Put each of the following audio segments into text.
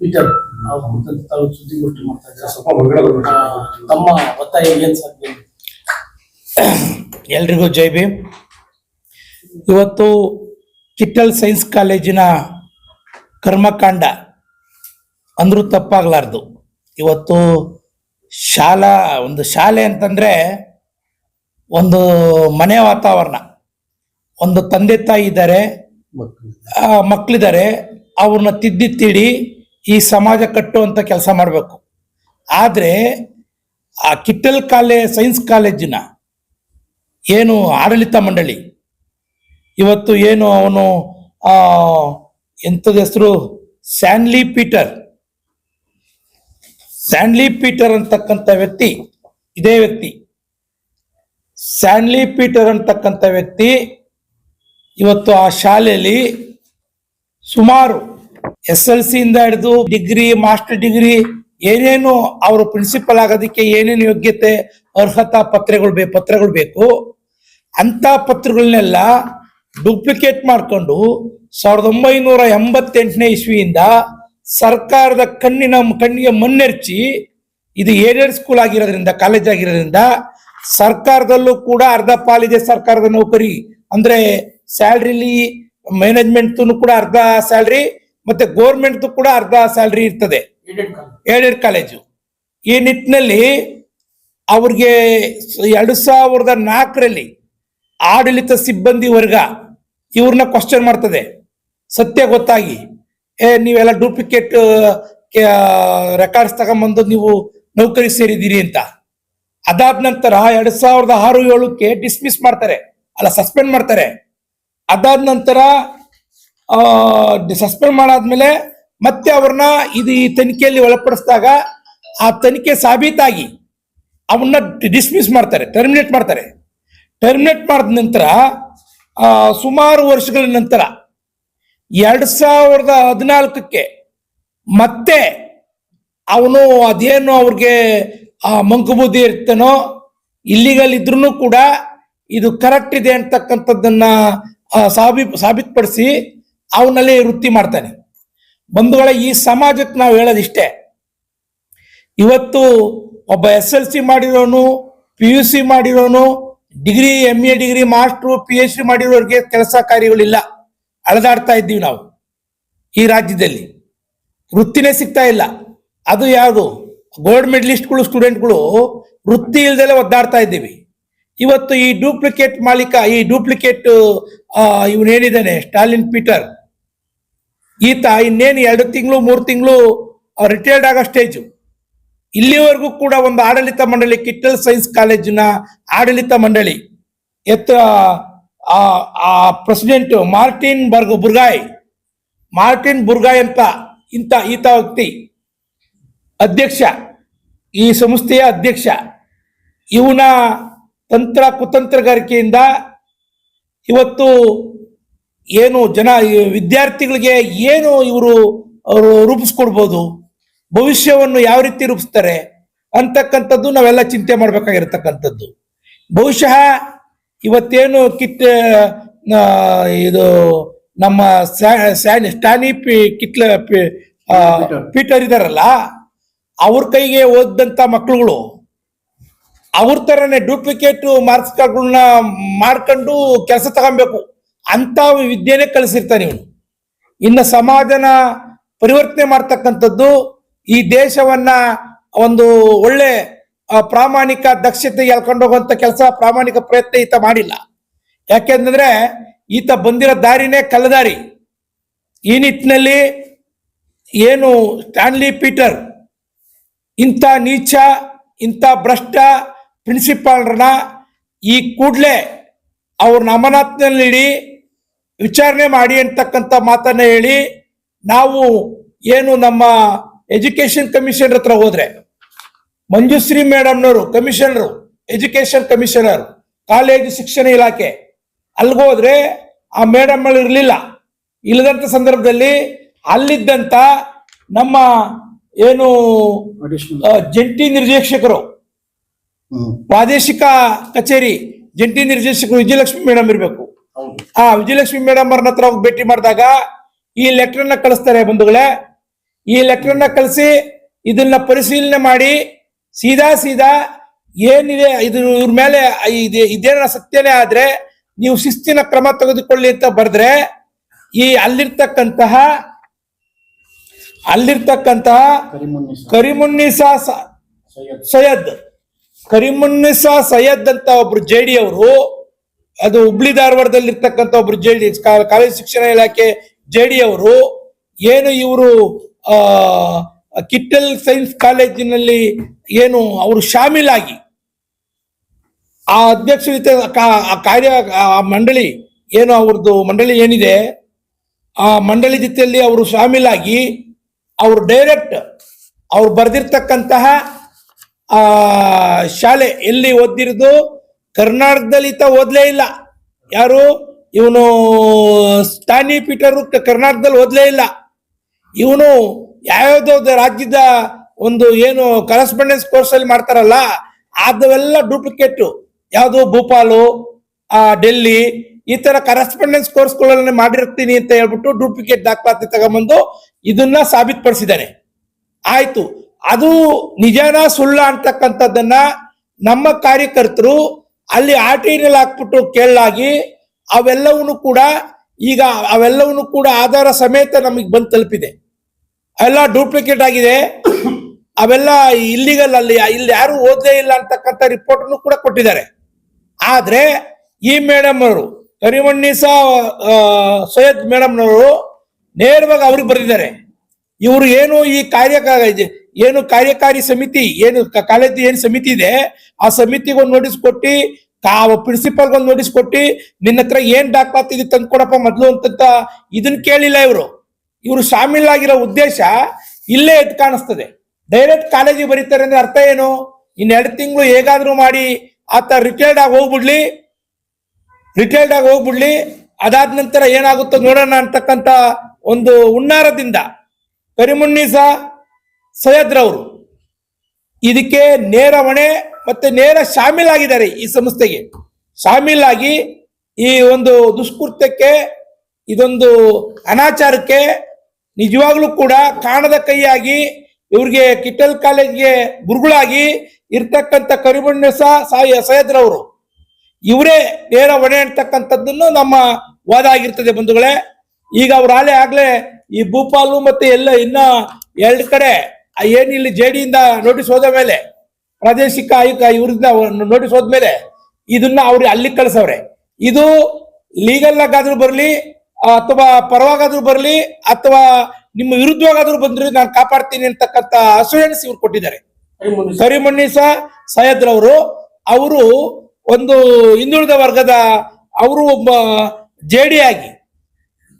Peter ತಾವು ಸುದ್ದಿಗೋಷ್ಠಿ ಮಾಡ್ತಾ ಇದ್ದಾರೆ? ಸ್ವಲ್ಪ ಹೊರಗಡೆ ಬರ್ಬೇಕು. ತಮ್ಮ ಒತ್ತಾಯ ಏನ್ ಸಾಧ್ಯ ಎಲ್ರಿಗೂ ಜೈ ಭೀಮ್. ಇವತ್ತು ಕಿಟ್ಟಲ್ ಸೈನ್ಸ್ ಕಾಲೇಜಿನ ಕರ್ಮಕಾಂಡ ಅಂದ್ರೂ ತಪ್ಪಾಗಲಾರ್ದು ಇವತ್ತು ಶಾಲಾ ಒಂದು ಶಾಲೆ ಅಂತಂದ್ರೆ ಒಂದು ಮನೆ ವಾತಾವರಣ. ಒಂದು ತಂದೆ ತಾಯಿ ಇದ್ದಾರೆ ಮಕ್ಕಳು ಆ, ಮಕ್ಳಿದ್ದಾರೆ ಅವ್ರನ್ನ ತಿದ್ದಿ ತಿಡಿ ಈ ಸಮಾಜ ಕಟ್ಟುವಂತ ಕೆಲಸ ಮಾಡಬೇಕು. ಆದರೆ ಆ ಕಿಟ್ಟಲ್ ಕಾಲೇ, ಸೈನ್ಸ್ ಕಾಲೇಜಿನ ಏನು ಆಡಳಿತ ಮಂಡಳಿ, ಇವತ್ತು ಏನು ಅವನು ಎಂಥದ ಹೆಸರು? ಸ್ಯಾನ್ಲಿ ಪೀಟರ್. ಸ್ಯಾನ್ಲಿ ಪೀಟರ್ ಅಂತಕ್ಕಂಥ ವ್ಯಕ್ತಿ, ಇದೇ ವ್ಯಕ್ತಿ. ಸ್ಯಾನ್ಲಿ ಪೀಟರ್ ಅಂತಕ್ಕಂಥ ವ್ಯಕ್ತಿ ಇವತ್ತು ಆ ಶಾಲೆಯಲ್ಲಿ ಸುಮಾರು ಎಸ್ ಎಲ್ ಸಿ ಇಂದ ಹಿಡಿದು ಡಿಗ್ರಿ, ಮಾಸ್ಟರ್ ಡಿಗ್ರಿ, ಏನೇನು ಅವರು ಪ್ರಿನ್ಸಿಪಲ್ ಆಗೋದಕ್ಕೆ ಏನೇನು ಯೋಗ್ಯತೆ, ಅರ್ಹತಾ ಪತ್ರಗಳು ಬೇಕು ಪತ್ರಗಳು ಬೇಕು ಅಂತ ಪತ್ರಗಳನ್ನೆಲ್ಲ ಡೂಪ್ಲಿಕೇಟ್ ಮಾಡಿಕೊಂಡು ಸಾವಿರದ ಒಂಬೈನೂರ ಎಂಬತ್ತೆಂಟನೇ ಇಸ್ವಿಯಿಂದ ಸರ್ಕಾರದ ಕಣ್ಣಿನ, ಕಣ್ಣಿಗೆ ಮುನ್ನೆರ್ಚಿ ಇದು ಏಡೆಡ್ ಸ್ಕೂಲ್ ಆಗಿರೋದ್ರಿಂದ ಕಾಲೇಜ್ ಆಗಿರೋದ್ರಿಂದ ಸರ್ಕಾರದಲ್ಲೂ ಕೂಡ ಅರ್ಧ ಪಾಲಿದೆ ಸರ್ಕಾರದ ನೌಕರಿ. ಅಂದ್ರೆ ಸ್ಯಾಲ್ರಿಲಿ ಮ್ಯಾನೇಜ್ಮೆಂಟ್ ಕೂಡ ಅರ್ಧ ಸ್ಯಾಲ್ರಿ ಮತ್ತೆ ಗೋರ್ಮೆಂಟ್ ಕೂಡ ಅರ್ಧ ಸ್ಯಾಲ್ರಿ ಇರ್ತದೆ. ಏಡೆಡ್ ಕಾಲೇಜು ಈ ನಿಟ್ಟಿನಲ್ಲಿ ಅವ್ರಿಗೆ ಎರಡು ಸಾವಿರದ ನಾಲ್ಕರಲ್ಲಿ ಆಡಳಿತ ಸಿಬ್ಬಂದಿ ವರ್ಗ ಇವ್ರನ್ನ ಕ್ವಶನ್ ಮಾಡ್ತದೆ ಸತ್ಯ ಗೊತ್ತಾಗಿ. ಏ ನೀವೆಲ್ಲ ಡೂಪ್ಲಿಕೇಟ್ ರೆಕಾರ್ಡ್ಸ್ ತಗೊಂಬಂದು ನೀವು ನೌಕರಿ ಸೇರಿದ್ದೀರಿ ಅಂತ. ಅದಾದ ನಂತರ ಎರಡು ಸಾವಿರದ ಆರು ಏಳಕ್ಕೆ ಡಿಸ್ಮಿಸ್ ಮಾಡ್ತಾರೆ. ಅಲ್ಲ ಸಸ್ಪೆಂಡ್ ಮಾಡ್ತಾರೆ. ಅದಾದ ನಂತರ ಸಸ್ಪೆಂಡ್ ಮಾಡಾದ್ಮೇಲೆ ಮತ್ತೆ ಅವ್ರನ್ನ ಇದು ಈ ತನಿಖೆಯಲ್ಲಿ ಒಳಪಡಿಸಿದಾಗ ಆ ತನಿಖೆ ಸಾಬೀತಾಗಿ ಅವನ್ನ ಡಿಸ್ಮಿಸ್ ಮಾಡ್ತಾರೆ, ಟರ್ಮಿನೇಟ್ ಮಾಡ್ತಾರೆ. ಟರ್ಮಿನೇಟ್ ಮಾಡಿದ ನಂತರ ಸುಮಾರು ವರ್ಷಗಳ ನಂತರ, ಎರಡ್ ಸಾವಿರದ ಹದಿನಾಲ್ಕಕ್ಕೆ ಮತ್ತೆ ಅವನು ಅದೇನು ಅವ್ರಿಗೆ, ಆ, ಮಂಕುಬುದ್ಧಿ ಇರ್ತಾನೋ ಇಲ್ಲಿಗಲ್ ಕೂಡ ಇದು ಕರೆಕ್ಟ್ ಇದೆ ಅಂತಕ್ಕಂಥದ್ದನ್ನ ಸಾಬಿ, ಸಾಬೀತುಪಡಿಸಿ ಅವನಲ್ಲಿ ವೃತ್ತಿ ಮಾಡ್ತಾನೆ. ಬಂಧುಗಳ, ಈ ಸಮಾಜಕ್ಕೆ ನಾವು ಹೇಳೋದಿಷ್ಟೇ. ಇವತ್ತು ಒಬ್ಬ ಎಸ್ ಎಲ್ ಸಿ ಮಾಡಿರೋನು, P U C ಮಾಡಿರೋನು, degree M A degree, master, P H D ಮಾಡಿರೋರಿಗೆ ಕೆಲಸ ಕಾರ್ಯಗಳಿಲ್ಲ. ಅಳದಾಡ್ತಾ ಇದ್ದೀವಿ ನಾವು ಈ ರಾಜ್ಯದಲ್ಲಿ. ವೃತ್ತಿನೇ ಸಿಗ್ತಾ ಇಲ್ಲ. ಅದು ಯಾವುದು? ಗೋಲ್ಡ್ ಮೆಡಲಿಸ್ಟ್ಗಳು, ಸ್ಟೂಡೆಂಟ್ಗಳು ವೃತ್ತಿ ಇಲ್ದಲೆ ಒದ್ದಾಡ್ತಾ ಇದ್ದೀವಿ. ಇವತ್ತು ಈ ಡೂಪ್ಲಿಕೇಟ್ ಮಾಲೀಕ, ಈ ಡೂಪ್ಲಿಕೇಟ್ ಇವನೇನಿದ್ದಾನೆ, ಸ್ಟಾಲಿನ್ ಪೀಟರ್ ಈತ ಇನ್ನೇನು ಎರಡು ತಿಂಗಳು, ಮೂರು ತಿಂಗಳು ರಿಟೈರ್ಡ್ ಆಗೋ ಸ್ಟೇಜು ಇಲ್ಲಿವರೆಗೂ ಕೂಡ ಒಂದು ಆಡಳಿತ ಮಂಡಳಿ ಕಿಟ್ಟಲ್ ಸೈನ್ಸ್ ಕಾಲೇಜಿನ ಆಡಳಿತ ಮಂಡಳಿ. ಎತ್ತ ಪ್ರೆಸಿಡೆಂಟ್ ಮಾರ್ಟಿನ್ ಬರ್ಗ್, ಬುರ್ಗಾಯ್. ಮಾರ್ಟಿನ್ ಬುರ್ಗಾಯ್ ಅಂತ ಇಂತ ಈತ ವ್ಯಕ್ತಿ. ಅಧ್ಯಕ್ಷ, ಈ ಸಂಸ್ಥೆಯ ಅಧ್ಯಕ್ಷ. ಇವನ ತಂತ್ರ ಕುತಂತ್ರಗಾರಿಕೆಯಿಂದ ಇವತ್ತು ಏನು ಜನ ವಿದ್ಯಾರ್ಥಿಗಳಿಗೆ ಏನು ಇವರು ಅವರು ರೂಪಿಸ್ಕೊಡ್ಬೋದು? ಭವಿಷ್ಯವನ್ನು ಯಾವ ರೀತಿ ರೂಪಿಸ್ತಾರೆ? ಅಂತಕ್ಕಂಥದ್ದು ನಾವೆಲ್ಲ ಚಿಂತೆ ಮಾಡ್ಬೇಕಾಗಿರ್ತಕ್ಕಂಥದ್ದು. ಬಹುಶಃ ಇವತ್ತೇನು ಕಿತ್ ಇದು ನಮ್ಮ ಸ್ಟಾನಿ ಪಿ ಕಿತ್ಲ ಪೀಟರ್. ಇದಾರಲ್ಲ ಅವ್ರ ಕೈಗೆ ಓದಿದಂತ ಮಕ್ಕಳುಗಳು ಅವ್ರ ತರನೇ ಡೂಪ್ಲಿಕೇಟ್ ಮಾರ್ಕ್ಸ್ ಕಾರ್ಡ್ಗಳನ್ನ ಮಾಡ್ಕೊಂಡು ಕೆಲಸ ತಗೊಬೇಕು. ಅಂತ ವಿದ್ಯೆನೆ ಕಲಿಸಿರ್ತಾನೆ ಇವನು. ಇನ್ನು ಸಮಾಜನ ಪರಿವರ್ತನೆ ಮಾಡ್ತಕ್ಕಂಥದ್ದು ಈ ದೇಶವನ್ನ ಒಂದು ಒಳ್ಳೆ ಪ್ರಾಮಾಣಿಕ ದಕ್ಷತೆ ಹೋಗುವಂತ ಕೆಲಸ, ಪ್ರಾಮಾಣಿಕ ಪ್ರಯತ್ನ ಈತ ಮಾಡಿಲ್ಲ. ಯಾಕೆಂದ್ರೆ ಈತ ಬಂದಿರೋ ದಾರಿನೇ ಕಲ್ಲದಾರಿ. ಈ ನಿಟ್ಟಿನಲ್ಲಿ ಏನು ಸ್ಟ್ಯಾನ್ಲಿ ಪೀಟರ್, ಇಂಥ ನೀಚ, ಇಂಥ ಭ್ರಷ್ಟ ಪ್ರಿನ್ಸಿಪಾಲ್ರನ್ನ ಈ ಕೂಡಲೇ ಅವ್ರನ್ನ ಅಮಾನತ್ನಲ್ಲಿಡಿ ವಿಚಾರಣೆ ಮಾಡಿ ಅಂತಕ್ಕಂಥ ಮಾತನ್ನ ಹೇಳಿ ನಾವು ಏನು ನಮ್ಮ ಎಜುಕೇಶನ್ ಕಮಿಷನರ್ ಹತ್ರ ಹೋದ್ರೆ ಮಂಜುಶ್ರೀ ಮೇಡಮ್ನವರು ಕಮಿಷನರು ಎಜುಕೇಶನ್ ಕಮಿಷನರ್ ಕಾಲೇಜು ಶಿಕ್ಷಣ ಇಲಾಖೆ ಅಲ್ಗೋದ್ರೆ ಆ ಮೇಡಮ್ ಇರಲಿಲ್ಲ. ಇಲ್ಲದಂತ ಸಂದರ್ಭದಲ್ಲಿ ಅಲ್ಲಿದ್ದಂತ ನಮ್ಮ ಏನು ಜಂಟಿ ನಿರ್ದೇಶಕರು ಪ್ರಾದೇಶಿಕ ಕಚೇರಿ ಜಂಟಿ ನಿರ್ದೇಶಕರು ವಿಜಯಲಕ್ಷ್ಮಿ ಮೇಡಮ್ ಇರಬೇಕು. ಆ ವಿಜಯಲಕ್ಷ್ಮಿ ಮೇಡಮ್ ಅವ್ರನ್ನ ಹತ್ರ ಹೋಗಿ ಭೇಟಿ ಮಾಡಿದಾಗ ಈ ಲೆಟರ್ನ ಕಳಿಸ್ತಾರೆ ಬಂಧುಗಳೇ. ಈ ಲೆಟರ್ನ ಕಳಿಸಿ ಇದನ್ನ ಪರಿಶೀಲನೆ ಮಾಡಿ ಸೀದಾ ಸೀದಾ ಏನಿದೆ ಇದು ಇವ್ರ ಮೇಲೆ ಇದೆ ಇದೇನ ಸತ್ಯನೇ ಆದ್ರೆ ನೀವು ಶಿಸ್ತಿನ ಕ್ರಮ ತೆಗೆದುಕೊಳ್ಳಿ ಅಂತ ಬರೆದ್ರೆ ಈ ಅಲ್ಲಿರ್ತಕ್ಕಂತಹ ಅಲ್ಲಿರ್ತಕ್ಕಂತಹ ಕರಿಮುನ್ನಿಸ ಸೈಯದ್. ಕರಿಮುನ್ನಿಸಾ ಸೈಯದ್ ಅಂತ ಒಬ್ರು ಜೆ ಅವರು ಅದು ಹುಬ್ಳಿ ಧಾರವಾಡದಲ್ಲಿ ಇರ್ತಕ್ಕಂಥ ಒಬ್ರು ಜೆ ಡಿ ಕಾಲೇಜು ಶಿಕ್ಷಣ ಇಲಾಖೆ ಜೆ ಡಿ ಅವರು ಏನು ಇವರು ಕಿಟ್ಟಲ್ ಸೈನ್ಸ್ ಕಾಲೇಜಿನಲ್ಲಿ ಏನು ಅವರು ಶಾಮೀಲಾಗಿ ಆ ಅಧ್ಯಕ್ಷ ಜೊತೆ ಕಾ- ಆ ಕಾರ್ಯ ಮಂಡಳಿ ಏನು ಅವ್ರದ್ದು ಮಂಡಳಿ ಏನಿದೆ, ಆ ಮಂಡಳಿ ಜೊತೆಯಲ್ಲಿ ಅವರು ಶಾಮೀಲಾಗಿ ಅವರು ಡೈರೆಕ್ಟ್ ಅವ್ರು ಬರೆದಿರ್ತಕ್ಕಂತಹ ಶಾಲೆ ಎಲ್ಲಿ ಓದಿರೋದು ಕರ್ನಾಟಕದಲ್ಲಿ ಈತ ಓದ್ಲೇ ಇಲ್ಲ. ಯಾರು? ಇವನು ಸ್ಟಾನಿ ಪೀಟರು ಕರ್ನಾಟಕದಲ್ಲಿ ಓದ್ಲೇ ಇಲ್ಲ. ಇವನು ಯಾವ್ಯಾವ್ದೋ ರಾಜ್ಯದ ಒಂದು ಏನು ಕರೆಸ್ಪಾಂಡೆನ್ಸ್ ಕೋರ್ಸ್ ಅಲ್ಲಿ ಮಾಡ್ತಾರಲ್ಲ ಅದವೆಲ್ಲ ಡೂಪ್ಲಿಕೇಟು ಯಾವುದು? ಭೂಪಾಲು, ಆ, ಡೆಲ್ಲಿ, ಈ ತರ ಕರೆಸ್ಪಾಂಡೆನ್ಸ್ ಕೋರ್ಸ್ಗಳನ್ನ ಮಾಡಿರ್ತೀನಿ ಅಂತ ಹೇಳ್ಬಿಟ್ಟು ಡೂಪ್ಲಿಕೇಟ್ ದಾಖಲಾತಿ ತಗೊಂಬಂದು ಇದನ್ನ ಸಾಬೀತುಪಡಿಸಿದ್ದಾನೆ ಆಯ್ತು. ಅದು ನಿಜಾನ ಸುಳ್ಳ ಅಂತಕ್ಕಂಥದ್ದನ್ನ ನಮ್ಮ ಕಾರ್ಯಕರ್ತರು ಅಲ್ಲಿ ಆರ್ ಹಾಕ್ಬಿಟ್ಟು ಕೇಳಲಾಗಿ ಅವೆಲ್ಲವನ್ನೂ ಕೂಡ ಈಗ ಅವೆಲ್ಲವನ್ನೂ ಕೂಡ ಆಧಾರ ಸಮೇತ ನಮಗೆ ಬಂದು ತಲುಪಿದೆ. ಎಲ್ಲ ಡೂಪ್ಲಿಕೇಟ್ ಆಗಿದೆ. ಅವೆಲ್ಲ ಇಲ್ಲಿಗಲ್ ಅಲ್ಲಿ, ಇಲ್ಲಿ ಯಾರು ಓದೇ ಇಲ್ಲ ಅಂತಕ್ಕಂಥ ರಿಪೋರ್ಟ್ ಕೂಡ ಕೊಟ್ಟಿದ್ದಾರೆ. ಆದ್ರೆ ಈ ಮೇಡಮ್ ಅವರು ಕರಿಮಣ್ಣಿಸಾ ಸೈಯದ್ ಮೇಡಮ್ನವರು ನೇರವಾಗಿ ಅವ್ರಿಗೆ ಬರೆದಿದ್ದಾರೆ. ಇವರು ಏನು ಈ ಕಾರ್ಯ ಏನು ಕಾರ್ಯಕಾರಿ ಸಮಿತಿ, ಏನು ಕಾಲೇಜು ಏನು ಸಮಿತಿ ಇದೆ, ಆ ಸಮಿತಿಗೆ ಒಂದು ನೋಟಿಸ್ ಕೊಟ್ಟು ಪ್ರಿನ್ಸಿಪಾಲ್ ಒಂದು ನೋಟಿಸ್ ಕೊಟ್ಟು, ನಿನ್ನ ಹತ್ರ ಏನ್ ದಾಖಲಾತಿ ಇದೆ ತಂದ್ಕೊಡಪ್ಪ ಮೊದ್ಲು ಅಂತ ಇದನ್ನ ಕೇಳಿಲ್ಲ ಇವರು. ಇವರು ಶಾಮೀಲಾಗಿರೋ ಉದ್ದೇಶ ಇಲ್ಲೇ ಎದ್ದು ಕಾಣಿಸ್ತದೆ. ಡೈರೆಕ್ಟ್ ಕಾಲೇಜಿಗೆ ಬರೀತಾರೆ ಅಂದ್ರೆ ಅರ್ಥ ಏನು? ಇನ್ನೆರಡು ತಿಂಗಳು ಹೇಗಾದ್ರೂ ಮಾಡಿ, ಆತ ರಿಟೈರ್ಡ್ ಆಗಿ ಹೋಗ್ಬಿಡ್ಲಿ. ರಿಟೈರ್ಡ್ ಆಗಿ ಹೋಗ್ಬಿಡ್ಲಿ. ಅದಾದ ನಂತರ ಏನಾಗುತ್ತೋ ನೋಡೋಣ ಅಂತಕ್ಕಂತ ಒಂದು ಹುನ್ನಾರದಿಂದ. ಕರಿಮುನ್ನೀಸ ಸೈಯದ್ರವರು ಇದಕ್ಕೆ ನೇರ ಹೊಣೆ ಮತ್ತೆ ನೇರ ಶಾಮೀಲಾಗಿದ್ದಾರೆ ಈ ಸಂಸ್ಥೆಗೆ. ಶಾಮೀಲಾಗಿ ಈ ಒಂದು ದುಷ್ಕೃತ್ಯಕ್ಕೆ, ಇದೊಂದು ಅನಾಚಾರಕ್ಕೆ ನಿಜವಾಗ್ಲೂ ಕೂಡ ಕಾಣದ ಕೈಯಾಗಿ ಇವ್ರಿಗೆ ಕಿಟ್ಟಲ್ ಕಾಲೇಜ್ಗೆ ಗುರುಗಳಾಗಿ ಇರ್ತಕ್ಕಂಥ ಸಹ ಸಾಯ ಸಯದ್ರವರು ಇವರೇ ನೇರ ಹೊಣೆ ಅಂತಕ್ಕಂಥದ್ದನ್ನು ನಮ್ಮ ವಾದ ಆಗಿರ್ತದೆ ಬಂಧುಗಳೇ. ಈಗ ಅವ್ರ ಆಲೆ ಆಗ್ಲೇ ಈ ಭೂಪಾಲು ಮತ್ತೆ ಎಲ್ಲ ಇನ್ನ ಎರಡು ಕಡೆ ಏನ್ ಇಲ್ಲಿ ಜೆಡಿಯಿಂದ ನೋಟಿಸ್ ಹೋದ ಮೇಲೆ, ಪ್ರಾದೇಶಿಕ ಆಯುಕ್ತ ಇವರಿಂದ ನೋಟಿಸ್ ಹೋದ್ಮೇಲೆ ಇದನ್ನ ಅವ್ರು ಅಲ್ಲಿ ಕಳ್ಸವ್ರೆ. ಇದು ಲೀಗಲ್ ಆಗಾದ್ರೂ ಬರಲಿ, ಅಥವಾ ಪರವಾಗಾದ್ರೂ ಬರಲಿ, ಅಥವಾ ನಿಮ್ಮ ವಿರುದ್ಧವಾಗಾದ್ರೂ ಬಂದ್ರೆ ನಾನು ಕಾಪಾಡ್ತೀನಿ ಅಂತಕ್ಕಂಥ ಅಸೂರೆನ್ಸ್ ಇವ್ರು ಕೊಟ್ಟಿದ್ದಾರೆ. ಕರಿಮಣ್ಣೀಸ ಸೈಯದ್ರವರು ಅವರು ಒಂದು ಹಿಂದುಳಿದ ವರ್ಗದ, ಅವರು ಒಬ್ಬ ಜೇಡಿ ಆಗಿ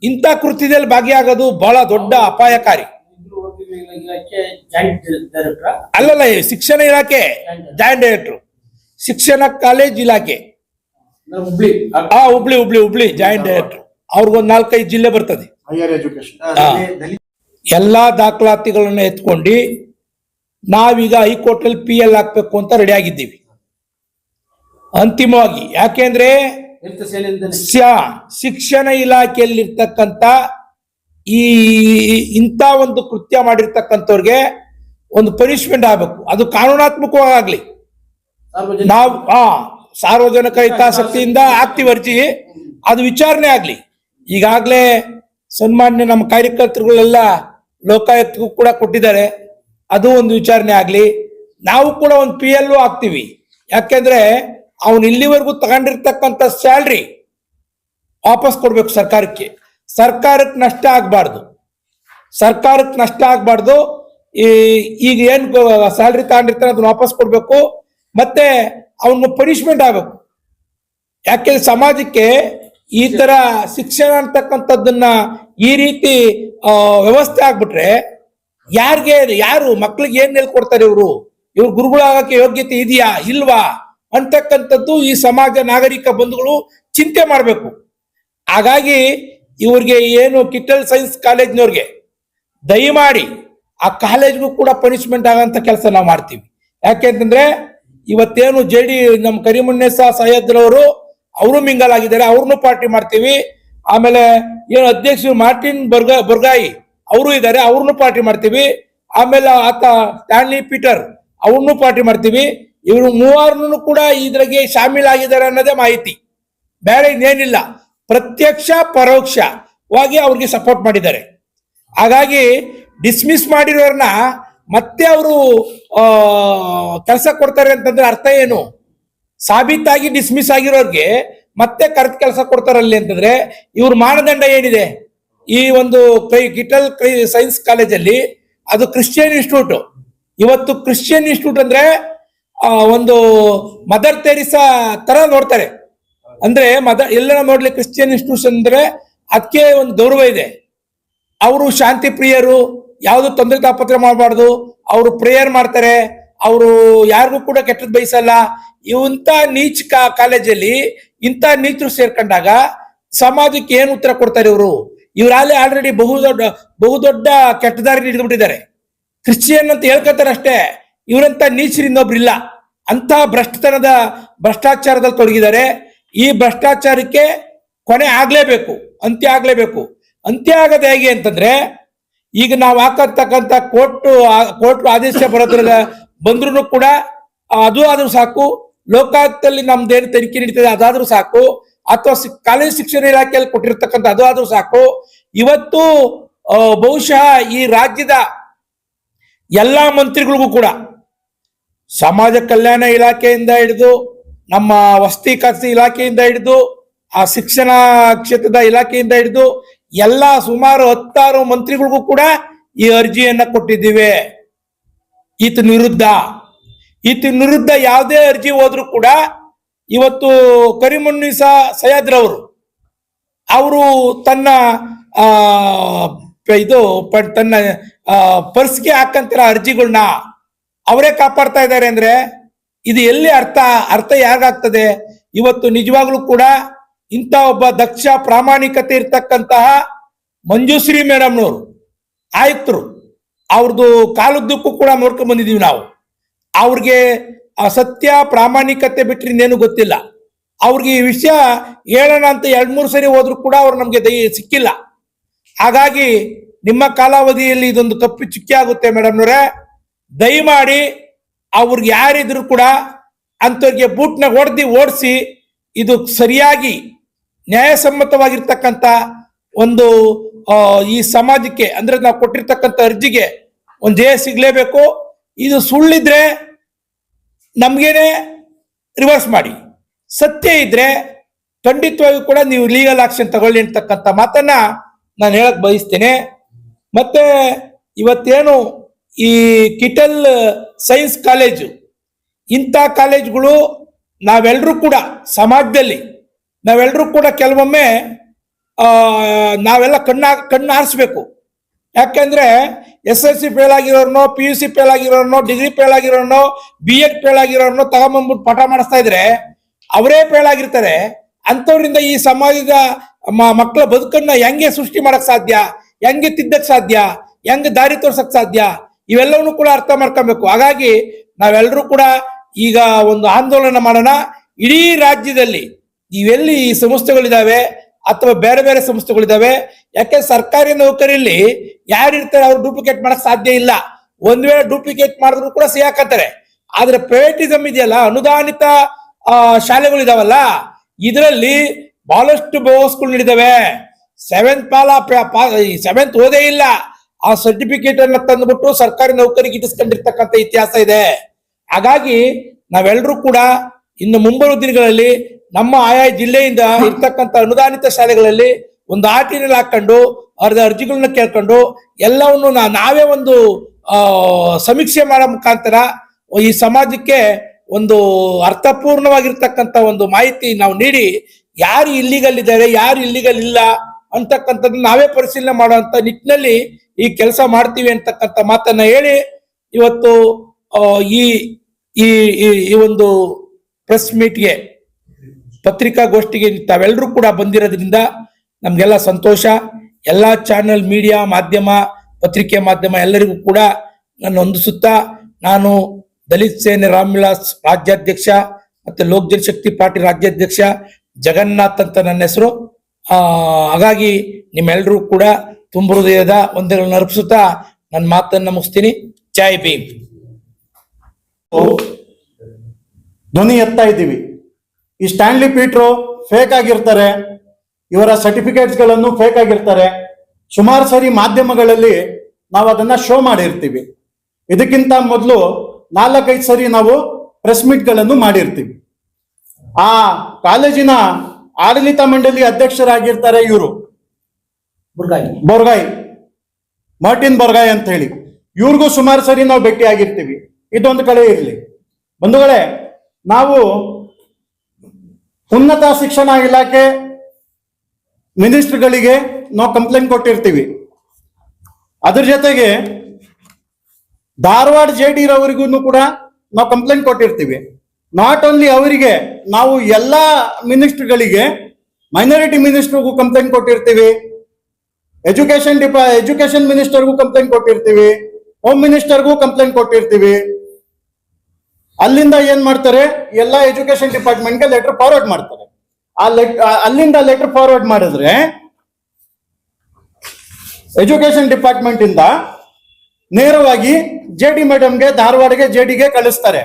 ಇಂಥ ಕೃತ್ಯದಲ್ಲಿ ಭಾಗಿಯಾಗೋದು ಬಹಳ ದೊಡ್ಡ ಅಪಾಯಕಾರಿ. ಅಲ್ಲಲ್ಲ ಶಿಕ್ಷಣ ಇಲಾಖೆ ಜಾಯಿಂಟ್ ಡೈರೆಕ್ಟರ್. ಶಿಕ್ಷಣ ಕಾಲೇಜ್ ಇಲಾಖೆ. ಹುಬ್ಳಿ ಆ ಹುಬ್ಳಿ ಹುಬ್ಳಿ ಹುಬ್ಳಿ ಜಾಯಿಂಟ್ ಡೈರೆಕ್ಟರ್. ಅವ್ರಿಗೊಂದು ನಾಲ್ಕೈದು ಜಿಲ್ಲೆ ಬರ್ತದೆ. ಎಲ್ಲಾ ದಾಖಲಾತಿಗಳನ್ನ ಎತ್ಕೊಂಡು ನಾವೀಗ ಹೈಕೋರ್ಟ್ ಅಲ್ಲಿ ಪಿ ಎಲ್ ಹಾಕ್ಬೇಕು ಅಂತ ರೆಡಿ ಆಗಿದ್ದೀವಿ. ಅಂತಿಮವಾಗಿ ಯಾಕೆಂದ್ರೆ ಶಿಕ್ಷಣ ಇಲಾಖೆಯಲ್ಲಿರ್ತಕ್ಕಂಥ ಈ ಇಂಥ ಒಂದು ಕೃತ್ಯ ಮಾಡಿರ್ತಕ್ಕಂಥವ್ರಿಗೆ ಒಂದು ಪನಿಷ್ಮೆಂಟ್ ಆಗ್ಬೇಕು. ಅದು ಕಾನೂನಾತ್ಮಕವಾಗಲಿ. ನಾವು ಆ ಸಾರ್ವಜನಿಕ ಹಿತಾಸಕ್ತಿಯಿಂದ ಆಗ್ತೀವಿ ಅರ್ಜಿ ಅದು ವಿಚಾರಣೆ ಆಗಲಿ. ಈಗಾಗಲೇ ಸನ್ಮಾನ್ಯ ನಮ್ಮ ಕಾರ್ಯಕರ್ತರುಗಳೆಲ್ಲ ಲೋಕಾಯುಕ್ತಗೂ ಕೂಡ ಕೊಟ್ಟಿದ್ದಾರೆ. ಅದು ಒಂದು ವಿಚಾರಣೆ ಆಗಲಿ. ನಾವು ಕೂಡ ಒಂದು ಪಿ ಎಲ್ ಆಗ್ತೀವಿ. ಯಾಕೆಂದ್ರೆ ಅವನು ಇಲ್ಲಿವರೆಗೂ ತಗೊಂಡಿರ್ತಕ್ಕಂಥ ಸ್ಯಾಲ್ರಿ ವಾಪಸ್ ಕೊಡ್ಬೇಕು ಸರ್ಕಾರಕ್ಕೆ. ಸರ್ಕಾರಕ್ಕೆ ನಷ್ಟ ಆಗಬಾರ್ದು. ಸರ್ಕಾರಕ್ಕೆ ನಷ್ಟ ಆಗಬಾರ್ದು. ಈ, ಈಗ ಏನ್ ಸ್ಯಾಲ್ರಿ ತಗೊಂಡಿರ್ತಾನೆ ಅದನ್ನ ವಾಪಸ್ ಕೊಡ್ಬೇಕು. ಮತ್ತೆ ಅವನಿಗೆ ಪನಿಷ್ಮೆಂಟ್ ಆಗಬೇಕು. ಯಾಕೆ ಸಮಾಜಕ್ಕೆ ಈ ತರ ಶಿಕ್ಷಣ ಅಂತಕ್ಕಂಥದ್ದನ್ನ ಈ ರೀತಿ ವ್ಯವಸ್ಥೆ ಆಗ್ಬಿಟ್ರೆ ಯಾರಿಗೆ, ಯಾರು ಮಕ್ಳಿಗೆ ಏನ್ ಹೇಳ್ಕೊಡ್ತಾರೆ ಇವರು? ಇವ್ರು ಗುರುಗಳಾಗಕ್ಕೆ ಯೋಗ್ಯತೆ ಇದೆಯಾ, ಇಲ್ವಾ? ಅಂತಕ್ಕಂಥದ್ದು ಈ ಸಮಾಜ ನಾಗರಿಕ ಬಂಧುಗಳು ಚಿಂತೆ ಮಾಡಬೇಕು. ಹಾಗಾಗಿ ಇವ್ರಿಗೆ ಏನು ಕಿಟ್ಟಲ್ ಸೈನ್ಸ್ ಕಾಲೇಜ್ನವ್ರಿಗೆ ದಯಮಾಡಿ ಆ ಕಾಲೇಜ್ಗೂ ಕೂಡ ಪನಿಷ್ಮೆಂಟ್ ಆಗಂತ ಕೆಲಸ ನಾವು ಮಾಡ್ತೀವಿ. ಯಾಕೆಂತಂದ್ರೆ ಇವತ್ತೇನು ಜೆ ಡಿ ನಮ್ಮ ಕರಿಮಣ್ಣೇಸ ಸಹ್ಯದ್ರವರು ಅವರು ಮಿಂಗಲ್ ಆಗಿದ್ದಾರೆ ಅವ್ರನ್ನೂ ಪಾರ್ಟಿ ಮಾಡ್ತೀವಿ. ಆಮೇಲೆ ಏನು ಅಧ್ಯಕ್ಷರು ಮಾರ್ಟಿನ್ ಬರ್ಗ, ಬರ್ಗಾಯಿ ಅವರು ಇದ್ದಾರೆ ಅವ್ರನ್ನು ಪಾರ್ಟಿ ಮಾಡ್ತೀವಿ. ಆಮೇಲೆ ಆತ ಸ್ಟ್ಯಾನ್ಲಿ ಪೀಟರ್ ಅವ್ರನ್ನು ಪಾರ್ಟಿ ಮಾಡ್ತೀವಿ. ಇವರು ಮೂವರನ್ನು ಕೂಡ ಇದ್ರಾಗೆ ಶಾಮೀಲಾಗಿದ್ದಾರೆ ಅನ್ನೋದೇ ಮಾಹಿತಿ. ಬೇರೆ ಇನ್ನೇನಿಲ್ಲ. ಪ್ರತ್ಯಕ್ಷ ಪರೋಕ್ಷವಾಗಿ ಅವ್ರಿಗೆ ಸಪೋರ್ಟ್ ಮಾಡಿದ್ದಾರೆ. ಹಾಗಾಗಿ ಡಿಸ್ಮಿಸ್ ಮಾಡಿರೋರ್ನ ಮತ್ತೆ ಅವರು ಕೆಲಸ ಕೊಡ್ತಾರೆ ಅಂತಂದ್ರೆ ಅರ್ಥ ಏನು? ಸಾಬೀತಾಗಿ ಡಿಸ್ಮಿಸ್ ಆಗಿರೋರ್ಗೆ ಮತ್ತೆ ಕರೆದು ಕೆಲಸ ಕೊಡ್ತಾರಲ್ಲಿ ಅಂತಂದ್ರೆ ಇವ್ರ ಮಾನದಂಡ ಏನಿದೆ? ಈ ಒಂದು ಕೈ ಗಿಟಲ್ ಕೈ, ಸೈನ್ಸ್ ಕಾಲೇಜಲ್ಲಿ ಅದು ಕ್ರಿಶ್ಚಿಯನ್ ಇನ್ಸ್ಟಿಟ್ಯೂಟ್. ಇವತ್ತು ಕ್ರಿಶ್ಚಿಯನ್ ಇನ್ಸ್ಟಿಟ್ಯೂಟ್ ಅಂದ್ರೆ ಒಂದು ಮದರ್ ತೆರಿಸಾ ತರ ನೋಡ್ತಾರೆ. ಅಂದ್ರೆ ಮದ ಎಲ್ಲ ನೋಡ್ಲಿ ಕ್ರಿಶ್ಚಿಯನ್ ಇನ್ಸ್ಟಿಟ್ಯೂಷನ್ ಅಂದ್ರೆ ಅದಕ್ಕೆ ಒಂದು ಗೌರವ ಇದೆ. ಅವರು ಶಾಂತಿ ಪ್ರಿಯರು, ಯಾವುದು ತೊಂದರೆ ತಾಪತ್ರ ಮಾಡಬಾರ್ದು, ಅವರು ಪ್ರೇಯರ್ ಮಾಡ್ತಾರೆ, ಅವರು ಯಾರಿಗೂ ಕೂಡ ಕೆಟ್ಟದ್ ಬಯಸಲ್ಲ. ಇವಂತ ನೀಚ್ ಕಾಲೇಜಲ್ಲಿ ಇಂಥ ನೀಚರು ಸೇರ್ಕೊಂಡಾಗ ಸಮಾಜಕ್ಕೆ ಏನು ಉತ್ತರ ಕೊಡ್ತಾರೆ ಇವರು? ಇವರಾಲೆ ಆಲ್ರೆಡಿ ಬಹು ದೊಡ್ಡ ಬಹು ದೊಡ್ಡ ಕೆಟ್ಟದಾರಿ ಹಿಡಿದ್ಬಿಟ್ಟಿದ್ದಾರೆ. ಕ್ರಿಶ್ಚಿಯನ್ ಅಂತ ಹೇಳ್ಕೊತಾರೆ ಅಷ್ಟೇ. ಇವರಂತ ನೀಚರು ಇನ್ನೊಬ್ರಿಲ್ಲ ಅಂತ ಭ್ರಷ್ಟತನದ ಭ್ರಷ್ಟಾಚಾರದಲ್ಲಿ ತೊಡಗಿದ್ದಾರೆ. ಈ ಭ್ರಷ್ಟಾಚಾರಕ್ಕೆ ಕೊನೆ ಆಗ್ಲೇಬೇಕು, ಅಂತ್ಯ ಆಗ್ಲೇಬೇಕು. ಅಂತ್ಯ ಆಗದ ಹೇಗೆ ಅಂತಂದ್ರೆ, ಈಗ ನಾವು ಹಾಕತಕ್ಕಂತ ಕೋರ್ಟ್ ಕೋರ್ಟ್ ಆದೇಶ ಬರೋದ್ರ ಬಂದ್ರು ಕೂಡ ಅದು ಆದ್ರೂ ಸಾಕು ಲೋಕಾಯುಕ್ತದಲ್ಲಿ ಏನು ತನಿಖೆ ನಡೀತದೆ ಅದಾದ್ರೂ ಸಾಕು, ಅಥವಾ ಕಾಲೇಜು ಶಿಕ್ಷಣ ಇಲಾಖೆಯಲ್ಲಿ ಕೊಟ್ಟಿರ್ತಕ್ಕಂಥ ಅದು ಆದ್ರೂ ಸಾಕು. ಇವತ್ತು ಬಹುಶಃ ಈ ರಾಜ್ಯದ ಎಲ್ಲಾ ಮಂತ್ರಿಗಳಿಗೂ ಕೂಡ, ಸಮಾಜ ಕಲ್ಯಾಣ ಇಲಾಖೆಯಿಂದ ಹಿಡಿದು ನಮ್ಮ ವಸತಿ ಖಾತೆ ಇಲಾಖೆಯಿಂದ ಹಿಡಿದು, ಆ ಶಿಕ್ಷಣ ಕ್ಷೇತ್ರದ ಇಲಾಖೆಯಿಂದ ಹಿಡಿದು ಎಲ್ಲ ಸುಮಾರು ಹತ್ತಾರು ಮಂತ್ರಿಗಳಿಗೂ ಕೂಡ ಈ ಅರ್ಜಿಯನ್ನ ಕೊಟ್ಟಿದ್ದೀವಿ. ಈತ ನಿರುದ್ಧ ಈತ ನಿರುದ್ಧ ಯಾವುದೇ ಅರ್ಜಿ ಹೋದ್ರು ಕೂಡ ಇವತ್ತು ಕರಿಮುನ್ನಿಸ ಸಯಾದ್ರವರು ಅವರು ತನ್ನ ಇದು ತನ್ನ ಪರ್ಸ್ಗೆ ಹಾಕಂತಿರೋ ಅರ್ಜಿಗಳನ್ನ ಅವರೇ ಕಾಪಾಡ್ತಾ ಇದ್ದಾರೆ ಅಂದ್ರೆ ಇದು ಎಲ್ಲಿ ಅರ್ಥ ಅರ್ಥ ಯಾರಿಗಾಗ್ತದೆ? ಇವತ್ತು ನಿಜವಾಗ್ಲೂ ಕೂಡ ಇಂಥ ಒಬ್ಬ ದಕ್ಷ ಪ್ರಾಮಾಣಿಕತೆ ಇರ್ತಕ್ಕಂತಹ ಮಂಜುಶ್ರೀ ಮೇಡಮ್ನವರು, ಆಯುಕ್ತರು ಅವ್ರದ್ದು ಕಾಲುದ್ದಕ್ಕೂ ಕೂಡ ನೋಡ್ಕೊಂಡ್ ಬಂದಿದೀವಿ ನಾವು. ಅವ್ರಿಗೆ ಸತ್ಯ ಪ್ರಾಮಾಣಿಕತೆ ಬಿಟ್ಟರೆ ಇನ್ನೇನು ಗೊತ್ತಿಲ್ಲ. ಅವ್ರಿಗೆ ಈ ವಿಷಯ ಹೇಳೋಣ ಅಂತ ಎರಡ್ ಮೂರು ಸರಿ ಹೋದ್ರು ಕೂಡ ಅವ್ರು ನಮಗೆ ದಯ ಸಿಕ್ಕಿಲ್ಲ. ಹಾಗಾಗಿ ನಿಮ್ಮ ಕಾಲಾವಧಿಯಲ್ಲಿ ಇದೊಂದು ತಪ್ಪು ಚುಕ್ಕಿ ಆಗುತ್ತೆ ಮೇಡಮ್ನವರೇ. ದಯಮಾಡಿ ಅವ್ರಿಗೆ ಯಾರಿದ್ರು ಕೂಡ ಅಂಥವ್ರಿಗೆ ಬೂಟ್ನ ಹೊಡೆದಿ ಓಡಿಸಿ ಇದು ಸರಿಯಾಗಿ ನ್ಯಾಯಸಮ್ಮತವಾಗಿರ್ತಕ್ಕಂಥ ಒಂದು ಈ ಸಮಾಜಕ್ಕೆ ಅಂದ್ರೆ ನಾವು ಕೊಟ್ಟಿರ್ತಕ್ಕಂಥ ಅರ್ಜಿಗೆ ಒಂದು ಜಯ ಸಿಗ್ಲೇಬೇಕು. ಇದು ಸುಳ್ಳಿದ್ರೆ ನಮಗೇನೆ ರಿವರ್ಸ್ ಮಾಡಿ. ಸತ್ಯ ಇದ್ರೆ ಖಂಡಿತವಾಗಿ ಕೂಡ ನೀವು ಲೀಗಲ್ ಆಕ್ಷನ್ ತಗೊಳ್ಳಿ ಅಂತಕ್ಕಂಥ ಮಾತನ್ನ ನಾನು ಹೇಳಕ್ ಬಯಸ್ತೇನೆ. ಮತ್ತೆ ಇವತ್ತೇನು ಈ ಕಿಟಲ್ ಸೈನ್ಸ್ ಕಾಲೇಜು, ಇಂಥ ಕಾಲೇಜ್ಗಳು ನಾವೆಲ್ಲರೂ ಕೂಡ ಸಮಾಜದಲ್ಲಿ ನಾವೆಲ್ಲರೂ ಕೂಡ ಕೆಲವೊಮ್ಮೆ ನಾವೆಲ್ಲ ಕಣ್ಣ ಕಣ್ಣು ಹಾರಿಸ್ಬೇಕು ಯಾಕೆಂದ್ರೆ ಎಸ್ ಎಲ್ ಸಿ ಫೇಲ್ ಆಗಿರೋರ್ನೋ ಪಿ ಯು ಸಿ ಫೇಲ್ ಆಗಿರೋರ್ನೋ ಡಿಗ್ರಿ ಫೇಲ್ ಆಗಿರೋರ್ನೋ ಬಿ ಎಡ್ ಫೇಲ್ ಆಗಿರೋರ್ನೋ ತಗೊಂಬಂದ್ಬಿಟ್ಟು ಪಾಠ ಮಾಡಿಸ್ತಾ ಇದ್ರೆ ಅವರೇ ಫೇಲ್ ಆಗಿರ್ತಾರೆ. ಅಂಥವ್ರಿಂದ ಈ ಸಮಾಜದ ಮಕ್ಕಳ ಬದುಕನ್ನ ಹೆಂಗೆ ಸೃಷ್ಟಿ ಮಾಡಕ್ ಸಾಧ್ಯ? ಹೆಂಗೆ ತಿದ್ದಕ್ ಸಾಧ್ಯ? ಹೆಂಗೆ ದಾರಿ ತೋರ್ಸಕ್ ಸಾಧ್ಯ? ಇವೆಲ್ಲವನ್ನೂ ಕೂಡ ಅರ್ಥ ಮಾಡ್ಕೊಬೇಕು. ಹಾಗಾಗಿ ನಾವೆಲ್ಲರೂ ಕೂಡ ಈಗ ಒಂದು ಆಂದೋಲನ ಮಾಡೋಣ. ಇಡೀ ರಾಜ್ಯದಲ್ಲಿ ಇವೆಲ್ಲಿ ಈ ಸಂಸ್ಥೆಗಳಿದಾವೆ ಅಥವಾ ಬೇರೆ ಬೇರೆ ಸಂಸ್ಥೆಗಳಿದ್ದಾವೆ ಯಾಕೆ ಸರ್ಕಾರಿ ನೌಕರಿಯಲ್ಲಿ ಯಾರಿರ್ತಾರೆ ಅವ್ರು ಡೂಪ್ಲಿಕೇಟ್ ಮಾಡಕ್ ಸಾಧ್ಯ ಇಲ್ಲ. ಒಂದ್ ವೇಳೆ ಡೂಪ್ಲಿಕೇಟ್ ಮಾಡಿದ್ರು ಕೂಡ ಸಿಗಾಕತ್ತಾರೆ. ಆದ್ರೆ ಪ್ರೈವೇಟಿಸಮ್ ಇದೆಯಲ್ಲ, ಅನುದಾನಿತ ಶಾಲೆಗಳಿದಾವಲ್ಲ, ಇದರಲ್ಲಿ ಬಹಳಷ್ಟು ಬೋಸ್ಗಳು ನೀಡಿದಾವೆ. ಸೆವೆಂತ್ ಪಾಲ ಸೆವೆಂತ್ ಓದೇ ಇಲ್ಲ. ಆ ಸರ್ಟಿಫಿಕೇಟ್ ಅನ್ನ ತಂದ್ಬಿಟ್ಟು ಸರ್ಕಾರಿ ನೌಕರಿಗೆ ಇಟ್ಟಿಸ್ಕೊಂಡಿರ್ತಕ್ಕಂಥ ಇತಿಹಾಸ ಇದೆ. ಹಾಗಾಗಿ ನಾವೆಲ್ಲರೂ ಕೂಡ ಇನ್ನು ಮುಂಬರುವ ದಿನಗಳಲ್ಲಿ ನಮ್ಮ ಆಯಾ ಜಿಲ್ಲೆಯಿಂದ ಇರ್ತಕ್ಕಂಥ ಅನುದಾನಿತ ಶಾಲೆಗಳಲ್ಲಿ ಒಂದು ಆಟಿನಲ್ಲಿ ಹಾಕೊಂಡು ಅರ್ಧ ಅರ್ಜಿಗಳನ್ನ ಕೇಳ್ಕೊಂಡು ಎಲ್ಲವನ್ನು ನಾವೇ ಒಂದು ಸಮೀಕ್ಷೆ ಮಾಡೋ ಮುಖಾಂತರ ಈ ಸಮಾಜಕ್ಕೆ ಒಂದು ಅರ್ಥಪೂರ್ಣವಾಗಿರ್ತಕ್ಕಂಥ ಒಂದು ಮಾಹಿತಿ ನಾವು ನೀಡಿ ಯಾರು ಇಲ್ಲಿಗಲ್ಲಿದ್ದಾರೆ, ಯಾರು ಇಲ್ಲಿಗಲ್ಲಿಲ್ಲ ಅಂತಕ್ಕಂಥದ್ದು ನಾವೇ ಪರಿಶೀಲನೆ ಮಾಡುವಂತ ನಿಟ್ಟಿನಲ್ಲಿ ಈ ಕೆಲಸ ಮಾಡ್ತೀವಿ ಅಂತಕ್ಕಂಥ ಮಾತನ್ನ ಹೇಳಿ ಇವತ್ತು ಈ ಈ, ಈ- ಒಂದು ಪ್ರೆಸ್ ಮೀಟ್ಗೆ ಪತ್ರಿಕಾಗೋಷ್ಠಿಗೆ ತಾವೆಲ್ಲರೂ ಕೂಡ ಬಂದಿರೋದ್ರಿಂದ ನಮಗೆಲ್ಲ ಸಂತೋಷ. ಎಲ್ಲ ಚಾನೆಲ್ ಮೀಡಿಯಾ ಮಾಧ್ಯಮ, ಪತ್ರಿಕೆ ಮಾಧ್ಯಮ ಎಲ್ಲರಿಗೂ ಕೂಡ ನನ್ನ ಹೊಂದಿಸುತ್ತಾ ನಾನು ದಲಿತ್ ಸೇನೆ ರಾಮ್ವಿಲಾಸ್ ರಾಜ್ಯಾಧ್ಯಕ್ಷ ಮತ್ತೆ ಲೋಕ್ ಜನಶಕ್ತಿ ಪಾರ್ಟಿ ರಾಜ್ಯಾಧ್ಯಕ್ಷ ಜಗನ್ನಾಥ್ ಅಂತ ನನ್ನ ಹೆಸರು. ಹಾಗಾಗಿ ನಿಮ್ಮೆಲ್ಲರೂ ಕೂಡ ತುಂಬ ಹೃದಯದ ವಂದನೆಗಳನ್ನು ಅರ್ಪಿಸುತ್ತಾ ನನ್ನ ಮಾತನ್ನ ಮುಗಿಸ್ತೀನಿ. ಚಾಯ್ ಭೀಮ್. ಧ್ವನಿ ಎತ್ತಾ ಇದ್ದೀವಿ. ಈ ಸ್ಟ್ಯಾನ್ಲಿ ಪೀಟ್ರು ಫೇಕ್ ಆಗಿರ್ತಾರೆ. ಇವರ ಸರ್ಟಿಫಿಕೇಟ್ಸ್ಗಳನ್ನು ಫೇಕ್ ಆಗಿರ್ತಾರೆ. ಸುಮಾರು ಸರಿ ಮಾಧ್ಯಮಗಳಲ್ಲಿ ನಾವು ಅದನ್ನ ಶೋ ಮಾಡಿರ್ತೀವಿ. ಇದಕ್ಕಿಂತ ಮೊದಲು ನಾಲ್ಕೈದು ಸರಿ ನಾವು ಪ್ರೆಸ್ ಮೀಟ್ಗಳನ್ನು ಮಾಡಿರ್ತೀವಿ. ಆ ಕಾಲೇಜಿನ ಆಡಳಿತ ಮಂಡಳಿ ಅಧ್ಯಕ್ಷರಾಗಿರ್ತಾರೆ ಇವರು. ಬೊರ್ಗಾಯಿ. ಮಾರ್ಟಿನ್ ಬೊರ್ಗಾಯ್ ಅಂತ ಹೇಳಿ. ಇವ್ರಿಗೂ ಸುಮಾರು ಸರಿ ನಾವು ಭೇಟಿ ಆಗಿರ್ತೀವಿ ಇದೊಂದು ಕಡೆ ಇರಲಿ. ಬಂಧುಗಳೇ ನಾವು ಉನ್ನತ ಶಿಕ್ಷಣ ಇಲಾಖೆ ಮಿನಿಸ್ಟರ್ಗಳಿಗೆ ನಾವು ಕಂಪ್ಲೇಂಟ್ ಕೊಟ್ಟಿರ್ತೀವಿ. ಅದ್ರ ಜೊತೆಗೆ ಧಾರವಾಡ ಜೆ ಡಿ ರವರಿಗೂ ಕೂಡ ನಾವು ಕಂಪ್ಲೇಂಟ್ ಕೊಟ್ಟಿರ್ತೀವಿ. ನಾಟ್ ಓನ್ಲಿ ಅವರಿಗೆ, ನಾವು ಎಲ್ಲ ಮಿನಿಸ್ಟ್ರ್ಗಳಿಗೆ ಮೈನಾರಿಟಿ ಮಿನಿಸ್ಟರ್ಗೂ ಕಂಪ್ಲೇಂಟ್ ಕೊಟ್ಟಿರ್ತೀವಿ. ಎಜುಕೇಶನ್ ಡಿಪಾ ಎಜುಕೇಶನ್ ಮಿನಿಸ್ಟರ್ಗೂ ಕಂಪ್ಲೇಂಟ್ ಕೊಟ್ಟಿರ್ತೀವಿ. ಹೋಮ್ ಮಿನಿಸ್ಟರ್ಗೂ ಕಂಪ್ಲೇಂಟ್ ಕೊಟ್ಟಿರ್ತೀವಿ. ಅಲ್ಲಿಂದ ಏನ್ ಮಾಡ್ತಾರೆ? ಎಲ್ಲ ಎಜುಕೇಶನ್ ಡಿಪಾರ್ಟ್ಮೆಂಟ್ಗೆ ಲೆಟರ್ ಫಾರ್ವರ್ಡ್ ಮಾಡ್ತಾರೆ. ಆ ಲೆಟ್ ಅಲ್ಲಿಂದ ಲೆಟರ್ ಫಾರ್ವರ್ಡ್ ಮಾಡಿದ್ರೆ ಎಜುಕೇಶನ್ ಡಿಪಾರ್ಟ್ಮೆಂಟ್ ಇಂದ ನೇರವಾಗಿ ಜೆ ಡಿ ಮೇಡಮ್ಗೆ ಧಾರವಾಡಗೆ ಜೆ ಡಿಗೆ ಕಳಿಸ್ತಾರೆ.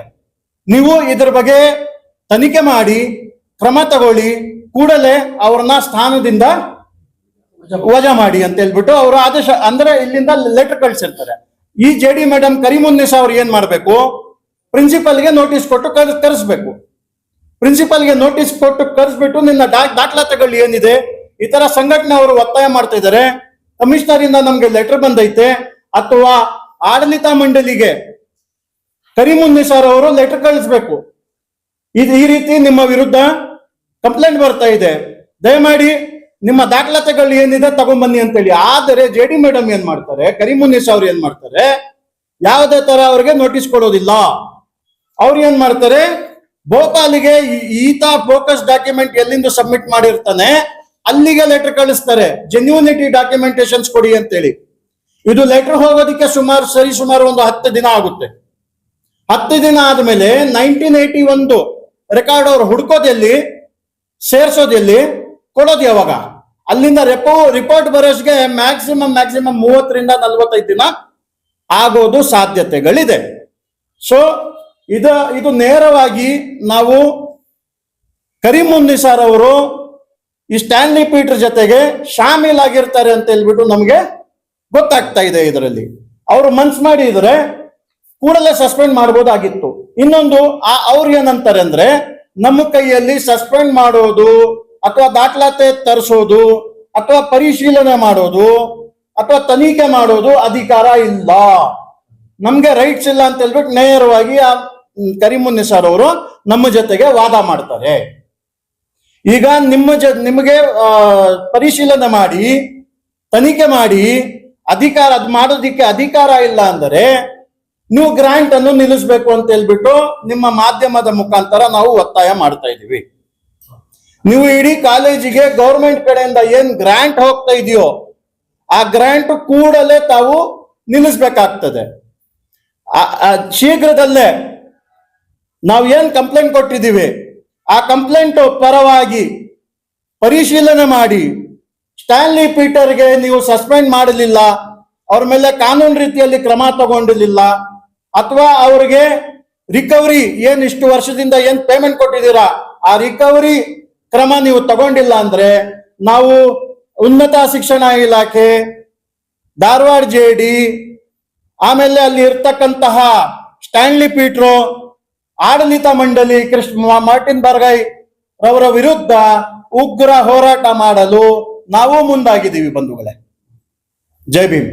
ನೀವು ಇದ್ರ ಬಗ್ಗೆ ತನಿಖೆ ಮಾಡಿ, ಕ್ರಮ ತಗೊಳ್ಳಿ, ಕೂಡಲೇ ಅವ್ರನ್ನ ಸ್ಥಾನದಿಂದ ವಜಾ ಮಾಡಿ ಅಂತ ಹೇಳ್ಬಿಟ್ಟು ಅವರು ಆದೇಶ, ಅಂದ್ರೆ ಇಲ್ಲಿಂದ ಲೆಟರ್ ಕಳ್ಸಿರ್ತಾರೆ. ಈ ಜೆ ಡಿ ಮೇಡಮ್ ಕರೀಮುನ್ನಿಸಾ ಅವ್ರು ಏನ್ ಮಾಡ್ಬೇಕು? ಪ್ರಿನ್ಸಿಪಲ್ಗೆ ನೋಟಿಸ್ ಕೊಟ್ಟು ಕರ್- ಕರೆಸ್ಬೇಕು. ಪ್ರಿನ್ಸಿಪಲ್ಗೆ ನೋಟಿಸ್ ಕೊಟ್ಟು ಕರೆಸ್ಬಿಟ್ಟು ನಿನ್ನ ದಾಖಲಾತಿಗಳು ಏನಿದೆ? ಈ ತರ ಸಂಘಟನೆ ಅವರು ಒತ್ತಾಯ ಮಾಡ್ತಾ ಇದ್ದಾರೆ. ಕಮಿಷನರ್ ಇಂದ ನಮ್ಗೆ ಲೆಟರ್ ಬಂದೈತೆ. ಅಥವಾ ಆಡಳಿತ ಮಂಡಳಿಗೆ ಕರೀಮುನ್ನಿಸಾರ್ ಅವರು ಲೆಟರ್ ಕಳಿಸ್ಬೇಕು. ಇದು ಈ ರೀತಿ ನಿಮ್ಮ ವಿರುದ್ಧ ಕಂಪ್ಲೇಂಟ್ ಬರ್ತಾ ಇದೆ. ದಯಮಾಡಿ ನಿಮ್ಮ ದಾಖಲಾತಿಗಳು ಏನಿದೆ ತಗೊಂಬನ್ನಿ ಅಂತೇಳಿ. ಆದರೆ ಜೆ ಡಿ ಮೇಡಮ್ ಏನ್ ಮಾಡ್ತಾರೆ? ಕರಿಮುನ್ನಿಸ್ ಅವ್ರು ಏನ್ ಮಾಡ್ತಾರೆ? ಯಾವುದೇ ತರ ಅವ್ರಿಗೆ ನೋಟಿಸ್ ಕೊಡೋದಿಲ್ಲ. ಅವ್ರು ಏನ್ ಮಾಡ್ತಾರೆ? ಭೋಪಾಲಿಗೆ ಈತ ಫೋಕಸ್ ಡಾಕ್ಯುಮೆಂಟ್ ಎಲ್ಲಿಂದ ಸಬ್ಮಿಟ್ ಮಾಡಿರ್ತಾನೆ, ಅಲ್ಲಿಗೆ ಲೆಟರ್ ಕಳಿಸ್ತಾರೆ. ಜೆನ್ಯೂನಿಟಿ ಡಾಕ್ಯುಮೆಂಟೇಶನ್ಸ್ ಕೊಡಿ ಅಂತೇಳಿ. ಇದು ಲೆಟರ್ ಹೋಗೋದಕ್ಕೆ ಸುಮಾರು ಸರಿ ಸುಮಾರು ಒಂದು ಹತ್ತು ದಿನ ಆಗುತ್ತೆ. ಹತ್ತು ದಿನ ಆದ್ಮೇಲೆ ನೈನ್ಟೀನ್ ಏಯ್ಟಿ ಒಂದು ರೆಕಾರ್ಡ್ ಅವ್ರು ಹುಡ್ಕೋದೆಲ್ಲಿ ಸೇರ್ಸೋದೆಲ್ಲಿ ಕೊಡೋದು ಯಾವಾಗ? ಅಲ್ಲಿಂದ ರೆಪೋ ರಿಪೋರ್ಟ್ ಬರೋಷ್ಗೆ ಮ್ಯಾಕ್ಸಿಮಮ್ ಮ್ಯಾಕ್ಸಿಮಮ್ ಮೂವತ್ತರಿಂದ ನಲ್ವತ್ತೈದು ದಿನ ಆಗೋದು ಸಾಧ್ಯತೆಗಳಿದೆ. ಸೊ ಇದ, ಇದು ನೇರವಾಗಿ ನಾವು ಕರೀಮುನ್ನಿಸಾರ್ ಅವರು ಈ ಸ್ಟ್ಯಾನ್ಲಿ ಪೀಟರ್ ಜೊತೆಗೆ ಶಾಮೀಲ್ ಆಗಿರ್ತಾರೆ ಅಂತ ಹೇಳ್ಬಿಟ್ಟು ನಮಗೆ ಗೊತ್ತಾಗ್ತಾ ಇದೆ ಇದರಲ್ಲಿ. ಅವರು ಮನ್ಸ್ ಮಾಡಿದ್ರೆ ಕೂಡಲೇ ಸಸ್ಪೆಂಡ್ ಮಾಡಬಹುದಾಗಿತ್ತು ಇನ್ನೊಂದು, ಆ ಅವ್ರು ಏನಂತಾರೆ ಅಂದ್ರೆ, ನಮ್ಮ ಕೈಯಲ್ಲಿ ಸಸ್ಪೆಂಡ್ ಮಾಡೋದು, ಅಥವಾ ದಾಖಲಾತಿ ತರಿಸೋದು, ಅಥವಾ ಪರಿಶೀಲನೆ ಮಾಡೋದು, ಅಥವಾ ತನಿಖೆ ಮಾಡೋದು ಅಧಿಕಾರ ಇಲ್ಲ. ನಮ್ಗೆ ರೈಟ್ಸ್ ಇಲ್ಲ ಅಂತ ಹೇಳ್ಬಿಟ್ಟು ನೇರವಾಗಿ ಆ ಕರೀಮುನ್ನಿಸಾರ್ ಅವರು ನಮ್ಮ ಜೊತೆಗೆ ವಾದ ಮಾಡ್ತಾರೆ. ಈಗ ನಿಮ್ಮ ಜ, ನಿಮಗೆ ಪರಿಶೀಲನೆ ಮಾಡಿ, ತನಿಖೆ ಮಾಡಿ, ಅಧಿಕಾರ, ಅದು ಮಾಡೋದಿಕ್ಕೆ ಅಧಿಕಾರ ಇಲ್ಲ ಅಂದರೆ ನೀವು ಗ್ರಾಂಟ್ ಅನ್ನು ನಿಲ್ಲಿಸಬೇಕು ಅಂತ ಹೇಳ್ಬಿಟ್ಟು ನಿಮ್ಮ ಮಾಧ್ಯಮದ ಮುಖಾಂತರ ನಾವು ಒತ್ತಾಯ ಮಾಡ್ತಾ ಇದೀವಿ. ನೀವು ಇಡೀ ಕಾಲೇಜಿಗೆ ಗೌರ್ಮೆಂಟ್ ಕಡೆಯಿಂದ ಏನ್ ಗ್ರಾಂಟ್ ಹೋಗ್ತಾ ಇದೆಯೋ, ಆ ಗ್ರಾಂಟ್ ಕೂಡಲೇ ತಾವು ನಿಲ್ಲಿಸ್ಬೇಕಾಗ್ತದೆ. ಶೀಘ್ರದಲ್ಲೇ ನಾವು ಏನ್ ಕಂಪ್ಲೇಂಟ್ ಕೊಟ್ಟಿದ್ದೀವಿ, ಆ ಕಂಪ್ಲೇಂಟ್ ಪರವಾಗಿ ಪರಿಶೀಲನೆ ಮಾಡಿ ಸ್ಟ್ಯಾನ್ಲಿ ಪೀಟರ್ಗೆ ನೀವು ಸಸ್ಪೆಂಡ್ ಮಾಡಲಿಲ್ಲ, ಅವ್ರ ಮೇಲೆ ಕಾನೂನು ರೀತಿಯಲ್ಲಿ ಕ್ರಮ ತಗೊಂಡಿರ್ಲಿಲ್ಲ ಅಥವಾ ಅವ್ರಿಗೆ ರಿಕವರಿ ಏನ್ ಇಷ್ಟು ವರ್ಷದಿಂದ ಏನ್ ಪೇಮೆಂಟ್ ಕೊಟ್ಟಿದ್ದೀರಾ, ಆ ರಿಕವರಿ ಕ್ರಮ ನೀವು ತಗೊಂಡಿಲ್ಲ ಅಂದ್ರೆ ನಾವು ಉನ್ನತ ಶಿಕ್ಷಣ ಇಲಾಖೆ, ಧಾರವಾಡ ಜೆ ಡಿ ಆಮೇಲೆ ಅಲ್ಲಿ ಇರ್ತಕ್ಕಂತಹ ಸ್ಟ್ಯಾನ್ಲಿ ಪೀಟ್ರೋ ಆಡಳಿತ ಮಂಡಳಿ ಕೃಷ್ಣ ಮಾರ್ಟಿನ್ ಬರ್ಗೈ ರವರ ವಿರುದ್ಧ ಉಗ್ರ ಹೋರಾಟ ಮಾಡಲು ನಾವು ಮುಂದಾಗಿದ್ದೀವಿ ಬಂಧುಗಳೇ. ಜೈ ಭೀಮ್.